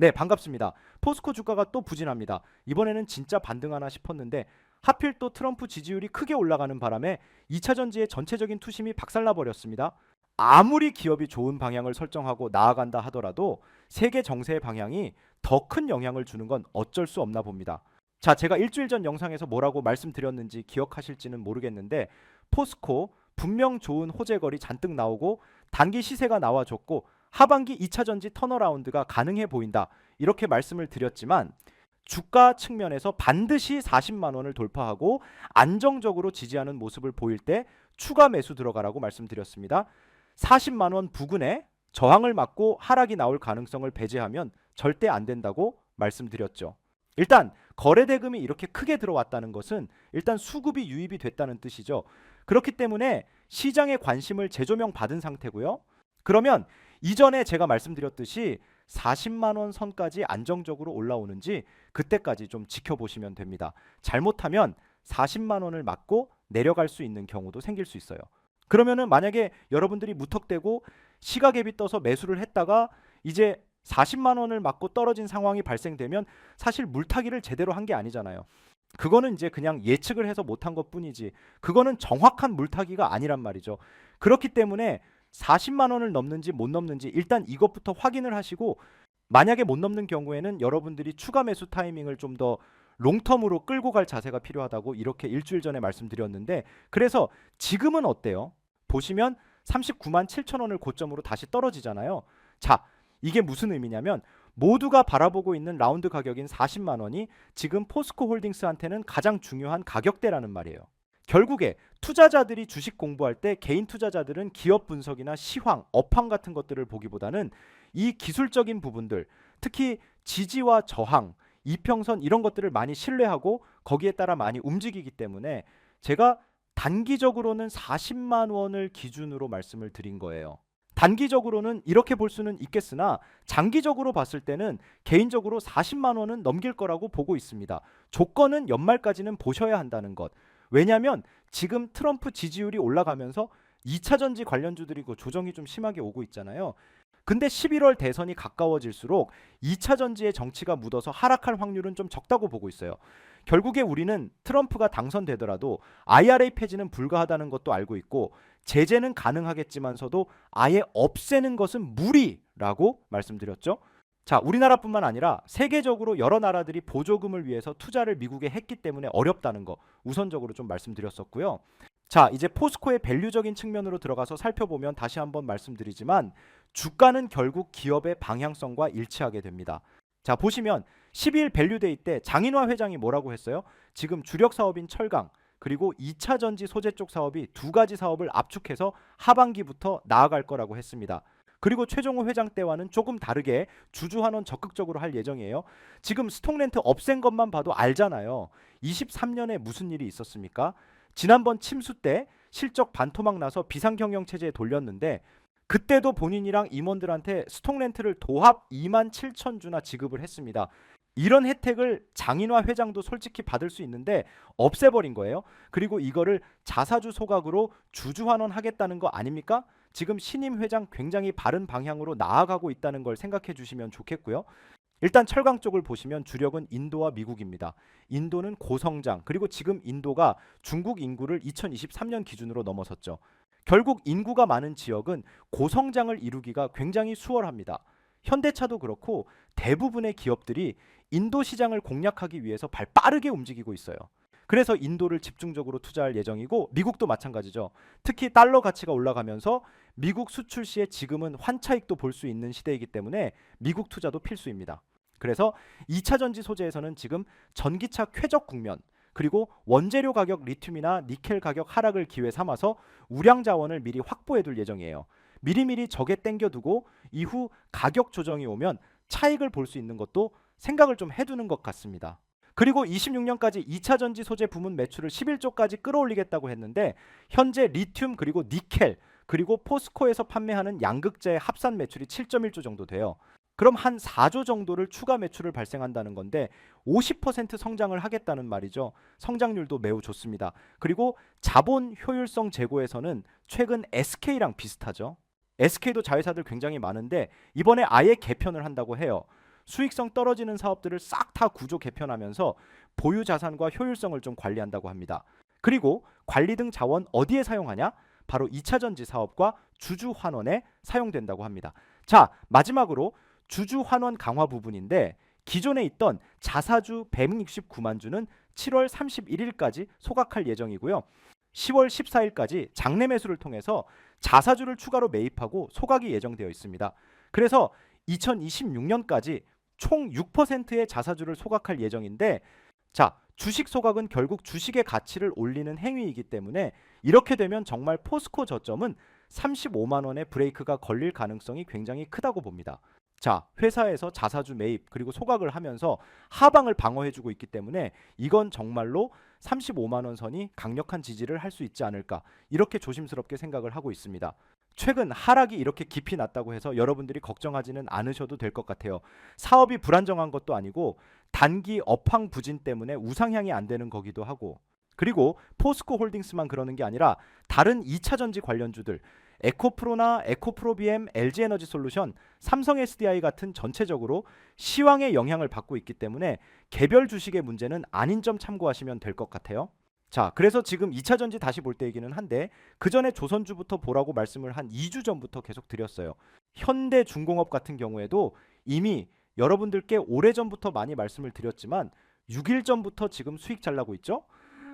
네, 반갑습니다. 포스코 주가가 또 부진합니다. 이번에는 진짜 반등하나 싶었는데 하필 또 트럼프 지지율이 크게 올라가는 바람에 2차 전지의 전체적인 투심이 박살나 버렸습니다. 아무리 기업이 좋은 방향을 설정하고 나아간다 하더라도 세계 정세의 방향이 더 큰 영향을 주는 건 어쩔 수 없나 봅니다. 자, 제가 일주일 전 영상에서 뭐라고 말씀드렸는지 기억하실지는 모르겠는데 포스코 분명 좋은 호재거리 잔뜩 나오고 단기 시세가 나와줬고 하반기 2차 전지 턴어라운드가 가능해 보인다. 이렇게 말씀을 드렸지만 주가 측면에서 반드시 40만 원을 돌파하고 안정적으로 지지하는 모습을 보일 때 추가 매수 들어가라고 말씀드렸습니다. 40만 원 부근에 저항을 맞고 하락이 나올 가능성을 배제하면 절대 안 된다고 말씀드렸죠. 일단 거래 대금이 이렇게 크게 들어왔다는 것은 일단 수급이 유입이 됐다는 뜻이죠. 그렇기 때문에 시장의 관심을 재조명 받은 상태고요. 그러면 이전에 제가 말씀드렸듯이 40만 원 선까지 안정적으로 올라오는지 그때까지 좀 지켜보시면 됩니다. 잘못하면 40만 원을 맞고 내려갈 수 있는 경우도 생길 수 있어요. 그러면은 만약에 여러분들이 무턱대고 시가갭이 떠서 매수를 했다가 이제 40만 원을 맞고 떨어진 상황이 발생되면 사실 물타기를 제대로 한 게 아니잖아요. 그거는 이제 그냥 예측을 해서 못한 것 뿐이지 그거는 정확한 물타기가 아니란 말이죠. 그렇기 때문에 40만 원을 넘는지 못 넘는지 일단 이것부터 확인을 하시고 만약에 못 넘는 경우에는 여러분들이 추가 매수 타이밍을 좀 더 롱텀으로 끌고 갈 자세가 필요하다고 이렇게 일주일 전에 말씀드렸는데 그래서 지금은 어때요? 보시면 39만 7천 원을 고점으로 다시 떨어지잖아요. 자, 이게 무슨 의미냐면 모두가 바라보고 있는 라운드 가격인 40만 원이 지금 포스코 홀딩스한테는 가장 중요한 가격대라는 말이에요. 결국에 투자자들이 주식 공부할 때 개인 투자자들은 기업 분석이나 시황, 업황 같은 것들을 보기보다는 이 기술적인 부분들, 특히 지지와 저항, 이평선 이런 것들을 많이 신뢰하고 거기에 따라 많이 움직이기 때문에 제가 단기적으로는 40만 원을 기준으로 말씀을 드린 거예요. 단기적으로는 이렇게 볼 수는 있겠으나 장기적으로 봤을 때는 개인적으로 40만 원은 넘길 거라고 보고 있습니다. 조건은 연말까지는 보셔야 한다는 것. 왜냐하면 지금 트럼프 지지율이 올라가면서 2차 전지 관련주들이 그 조정이 좀 심하게 오고 있잖아요. 근데 11월 대선이 가까워질수록 2차 전지의 정치가 묻어서 하락할 확률은 좀 적다고 보고 있어요. 결국에 우리는 트럼프가 당선되더라도 IRA 폐지는 불가하다는 것도 알고 있고 제재는 가능하겠지만서도 아예 없애는 것은 무리라고 말씀드렸죠. 자, 우리나라뿐만 아니라 세계적으로 여러 나라들이 보조금을 위해서 투자를 미국에 했기 때문에 어렵다는 거 우선적으로 좀 말씀드렸었고요. 자, 이제 포스코의 밸류적인 측면으로 들어가서 살펴보면 다시 한번 말씀드리지만 주가는 결국 기업의 방향성과 일치하게 됩니다. 자, 보시면 12일 밸류데이 때 장인화 회장이 뭐라고 했어요? 지금 주력 사업인 철강 그리고 2차 전지 소재 쪽 사업이 두 가지 사업을 압축해서 하반기부터 나아갈 거라고 했습니다. 그리고 최종호 회장 때와는 조금 다르게 주주환원 적극적으로 할 예정이에요. 지금 스톡렌트 없앤 것만 봐도 알잖아요. 23년에 무슨 일이 있었습니까? 지난번 침수 때 실적 반토막 나서 비상경영 체제에 돌렸는데 그때도 본인이랑 임원들한테 스톡렌트를 도합 2만 7천 주나 지급을 했습니다. 이런 혜택을 장인화 회장도 솔직히 받을 수 있는데 없애버린 거예요. 그리고 이거를 자사주 소각으로 주주환원 하겠다는 거 아닙니까? 지금 신임 회장 굉장히 바른 방향으로 나아가고 있다는 걸 생각해 주시면 좋겠고요. 일단 철강 쪽을 보시면 주력은 인도와 미국입니다. 인도는 고성장 그리고 지금 인도가 중국 인구를 2023년 기준으로 넘어섰죠. 결국 인구가 많은 지역은 고성장을 이루기가 굉장히 수월합니다. 현대차도 그렇고 대부분의 기업들이 인도 시장을 공략하기 위해서 발 빠르게 움직이고 있어요. 그래서 인도를 집중적으로 투자할 예정이고 미국도 마찬가지죠. 특히 달러 가치가 올라가면서 미국 수출 시에 지금은 환차익도 볼 수 있는 시대이기 때문에 미국 투자도 필수입니다. 그래서 2차 전지 소재에서는 지금 전기차 쾌적 국면 그리고 원재료 가격 리튬이나 니켈 가격 하락을 기회 삼아서 우량 자원을 미리 확보해 둘 예정이에요. 미리미리 적에 땡겨두고 이후 가격 조정이 오면 차익을 볼 수 있는 것도 생각을 좀 해두는 것 같습니다. 그리고 26년까지 2차 전지 소재 부문 매출을 11조까지 끌어올리겠다고 했는데 현재 리튬 그리고 니켈 그리고 포스코에서 판매하는 양극재의 합산 매출이 7.1조 정도 돼요. 그럼 한 4조 정도를 추가 매출을 발생한다는 건데 50% 성장을 하겠다는 말이죠. 성장률도 매우 좋습니다. 그리고 자본 효율성 제고에서는 최근 SK랑 비슷하죠. SK도 자회사들 굉장히 많은데 이번에 아예 개편을 한다고 해요. 수익성 떨어지는 사업들을 싹 다 구조 개편하면서 보유 자산과 효율성을 좀 관리한다고 합니다. 그리고 관리 등 자원 어디에 사용하냐? 바로 2차 전지 사업과 주주 환원에 사용된다고 합니다. 자, 마지막으로 주주 환원 강화 부분인데 기존에 있던 자사주 169만 주는 7월 31일까지 소각할 예정이고요. 10월 14일까지 장내 매수를 통해서 자사주를 추가로 매입하고 소각이 예정되어 있습니다. 그래서 2026년까지 총 6%의 자사주를 소각할 예정인데 자, 주식 소각은 결국 주식의 가치를 올리는 행위이기 때문에 이렇게 되면 정말 포스코 저점은 35만 원의 브레이크가 걸릴 가능성이 굉장히 크다고 봅니다. 자, 회사에서 자사주 매입 그리고 소각을 하면서 하방을 방어해 주고 있기 때문에 이건 정말로 35만 원 선이 강력한 지지를 할 수 있지 않을까 이렇게 조심스럽게 생각을 하고 있습니다. 최근 하락이 이렇게 깊이 났다고 해서 여러분들이 걱정하지는 않으셔도 될 것 같아요. 사업이 불안정한 것도 아니고 단기 업황 부진 때문에 우상향이 안 되는 거기도 하고 그리고 포스코 홀딩스만 그러는 게 아니라 다른 2차 전지 관련주들 에코프로나 에코프로비엠, LG에너지 솔루션, 삼성 SDI 같은 전체적으로 시황의 영향을 받고 있기 때문에 개별 주식의 문제는 아닌 점 참고하시면 될 것 같아요. 자, 그래서 지금 2차 전지 다시 볼 때이기는 한데 그 전에 조선주부터 보라고 말씀을 한 2주 전부터 계속 드렸어요. 현대중공업 같은 경우에도 이미 여러분들께 오래전부터 많이 말씀을 드렸지만 6일 전부터 지금 수익 잘 나고 있죠?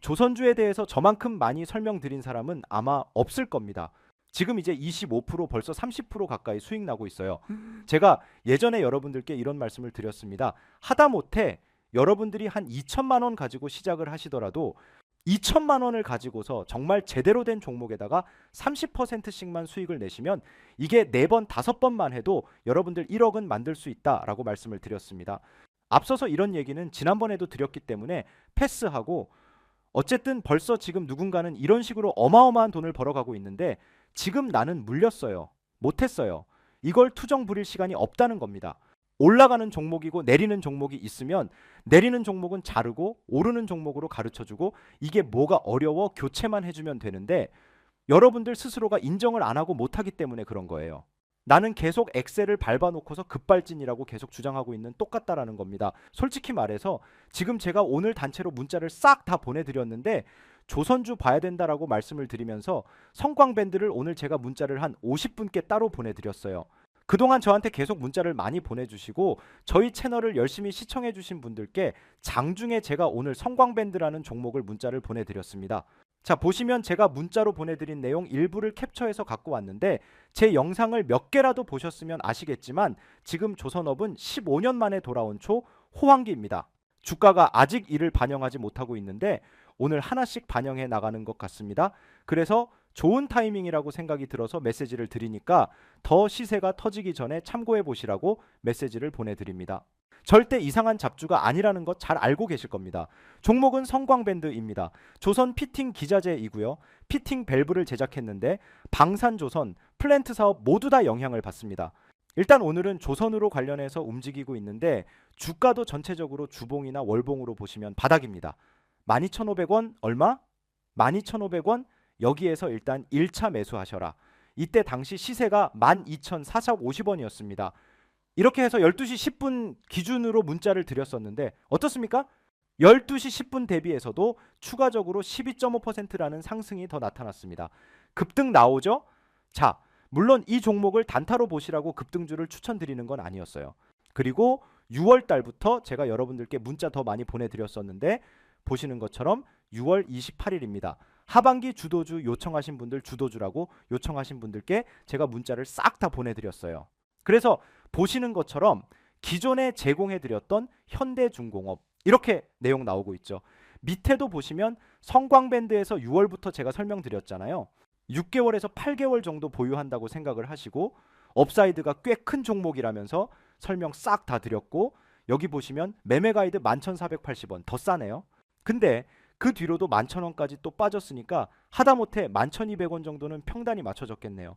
조선주에 대해서 저만큼 많이 설명드린 사람은 아마 없을 겁니다. 지금 이제 25% 벌써 30% 가까이 수익 나고 있어요. 제가 예전에 여러분들께 이런 말씀을 드렸습니다. 하다못해 여러분들이 한 2천만 원 가지고 시작을 하시더라도 2천만 원을 가지고서 정말 제대로 된 종목에다가 30%씩만 수익을 내시면 이게 네번 다섯 번만 해도 여러분들 1억은 만들 수 있다라고 말씀을 드렸습니다. 앞서서 이런 얘기는 지난번에도 드렸기 때문에 패스하고 어쨌든 벌써 지금 누군가는 이런 식으로 어마어마한 돈을 벌어가고 있는데 지금 나는 물렸어요. 못했어요. 이걸 투정 부릴 시간이 없다는 겁니다. 올라가는 종목이고 내리는 종목이 있으면 내리는 종목은 자르고 오르는 종목으로 가르쳐주고 이게 뭐가 어려워 교체만 해주면 되는데 여러분들 스스로가 인정을 안 하고 못하기 때문에 그런 거예요. 나는 계속 엑셀을 밟아놓고서 급발진이라고 계속 주장하고 있는 똑같다라는 겁니다. 솔직히 말해서 지금 제가 오늘 단체로 문자를 싹 다 보내드렸는데 조선주 봐야 된다라고 말씀을 드리면서 성광밴드를 오늘 제가 문자를 한 50분께 따로 보내드렸어요. 그동안 저한테 계속 문자를 많이 보내주시고 저희 채널을 열심히 시청해주신 분들께 장중에 제가 오늘 성광밴드라는 종목을 문자를 보내드렸습니다. 자 보시면 제가 문자로 보내드린 내용 일부를 캡처해서 갖고 왔는데 제 영상을 몇 개라도 보셨으면 아시겠지만 지금 조선업은 15년 만에 돌아온 초 호황기입니다. 주가가 아직 이를 반영하지 못하고 있는데 오늘 하나씩 반영해 나가는 것 같습니다. 그래서 좋은 타이밍이라고 생각이 들어서 메시지를 드리니까 더 시세가 터지기 전에 참고해 보시라고 메시지를 보내드립니다. 절대 이상한 잡주가 아니라는 것 잘 알고 계실 겁니다. 종목은 성광밴드입니다. 조선 피팅 기자재이고요. 피팅 밸브를 제작했는데 방산조선, 플랜트 사업 모두 다 영향을 받습니다. 일단 오늘은 조선으로 관련해서 움직이고 있는데 주가도 전체적으로 주봉이나 월봉으로 보시면 바닥입니다. 12,500원 얼마? 12,500원 여기에서 일단 1차 매수하셔라. 이때 당시 시세가 12,450원이었습니다. 이렇게 해서 12시 10분 기준으로 문자를 드렸었는데 어떻습니까? 12시 10분 대비해서도 추가적으로 12.5%라는 상승이 더 나타났습니다. 급등 나오죠? 자, 물론 이 종목을 단타로 보시라고 급등주를 추천드리는 건 아니었어요. 그리고 6월 달부터 제가 여러분들께 문자 더 많이 보내드렸었는데 보시는 것처럼 6월 28일입니다. 하반기 주도주 요청하신 분들 주도주라고 요청하신 분들께 제가 문자를 싹 다 보내드렸어요. 그래서 보시는 것처럼 기존에 제공해드렸던 현대중공업 이렇게 내용 나오고 있죠. 밑에도 보시면 성광밴드에서 6월부터 제가 설명드렸잖아요. 6개월에서 8개월 정도 보유한다고 생각을 하시고 업사이드가 꽤 큰 종목이라면서 설명 싹 다 드렸고 여기 보시면 매매 가이드 11,480원 더 싸네요. 근데 그 뒤로도 11,000원까지 또 빠졌으니까 하다못해 11,200원 정도는 평단이 맞춰졌겠네요.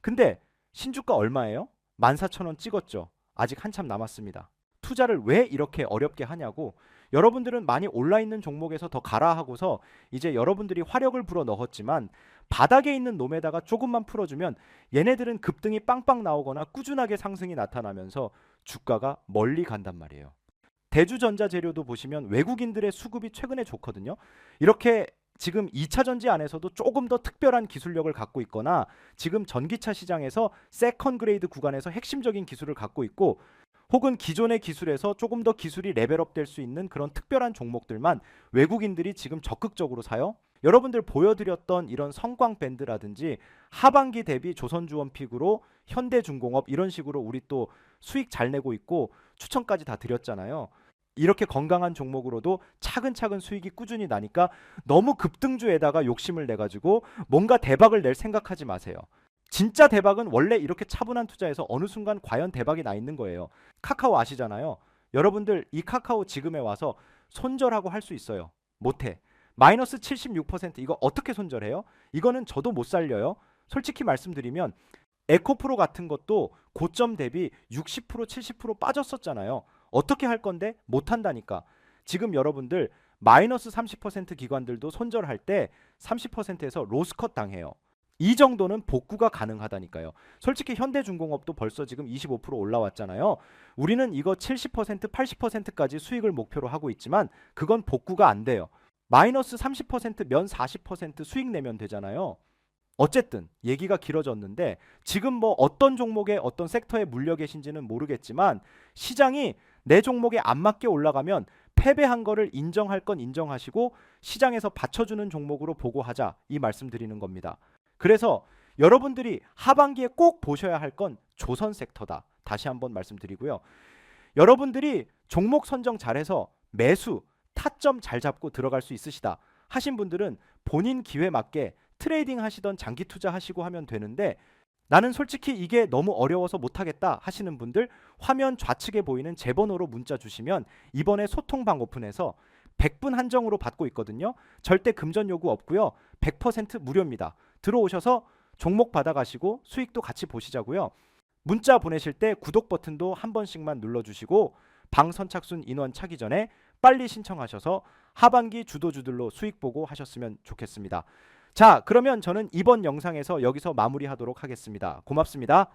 근데 신주가 얼마예요? 14,000원 찍었죠. 아직 한참 남았습니다. 투자를 왜 이렇게 어렵게 하냐고 여러분들은 많이 올라 있는 종목에서 더 가라 하고서 이제 여러분들이 화력을 불어 넣었지만 바닥에 있는 놈에다가 조금만 풀어주면 얘네들은 급등이 빵빵 나오거나 꾸준하게 상승이 나타나면서 주가가 멀리 간단 말이에요. 대주전자 재료도 보시면 외국인들의 수급이 최근에 좋거든요. 이렇게 지금 2차 전지 안에서도 조금 더 특별한 기술력을 갖고 있거나 지금 전기차 시장에서 세컨 그레이드 구간에서 핵심적인 기술을 갖고 있고 혹은 기존의 기술에서 조금 더 기술이 레벨업 될 수 있는 그런 특별한 종목들만 외국인들이 지금 적극적으로 사요. 여러분들 보여드렸던 이런 성광 밴드라든지 하반기 대비 조선주원 픽으로 현대중공업 이런 식으로 우리 또 수익 잘 내고 있고 추천까지 다 드렸잖아요. 이렇게 건강한 종목으로도 차근차근 수익이 꾸준히 나니까 너무 급등주에다가 욕심을 내 가지고 뭔가 대박을 낼 생각하지 마세요. 진짜 대박은 원래 이렇게 차분한 투자에서 어느 순간 과연 대박이 나 있는 거예요. 카카오 아시잖아요. 여러분들 이 카카오 지금에 와서 손절하고 할 수 있어요. 못해. 마이너스 76% 이거 어떻게 손절해요? 이거는 저도 못 살려요. 솔직히 말씀드리면 에코프로 같은 것도 고점 대비 60% 70% 빠졌었잖아요. 어떻게 할 건데 못 한다니까. 지금 여러분들 마이너스 30% 기관들도 손절할 때 30%에서 로스컷 당해요. 이 정도는 복구가 가능하다니까요. 솔직히 현대중공업도 벌써 지금 25% 올라왔잖아요. 우리는 이거 70% 80%까지 수익을 목표로 하고 있지만 그건 복구가 안 돼요. 마이너스 30%면 40% 수익 내면 되잖아요. 어쨌든 얘기가 길어졌는데 지금 뭐 어떤 종목에 어떤 섹터에 물려 계신지는 모르겠지만 시장이 내 종목에 안 맞게 올라가면 패배한 거를 인정할 건 인정하시고 시장에서 받쳐주는 종목으로 보고하자 이 말씀드리는 겁니다. 그래서 여러분들이 하반기에 꼭 보셔야 할 건 조선 섹터다. 다시 한번 말씀드리고요. 여러분들이 종목 선정 잘해서 매수, 타점 잘 잡고 들어갈 수 있으시다 하신 분들은 본인 기회 맞게 트레이딩 하시던 장기 투자 하시고 하면 되는데 나는 솔직히 이게 너무 어려워서 못하겠다 하시는 분들 화면 좌측에 보이는 제 번호로 문자 주시면 이번에 소통방 오픈해서 100분 한정으로 받고 있거든요. 절대 금전 요구 없고요. 100% 무료입니다. 들어오셔서 종목 받아가시고 수익도 같이 보시자고요. 문자 보내실 때 구독 버튼도 한 번씩만 눌러주시고 방 선착순 인원 차기 전에 빨리 신청하셔서 하반기 주도주들로 수익 보고 하셨으면 좋겠습니다. 자, 그러면 저는 이번 영상에서 여기서 마무리하도록 하겠습니다. 고맙습니다.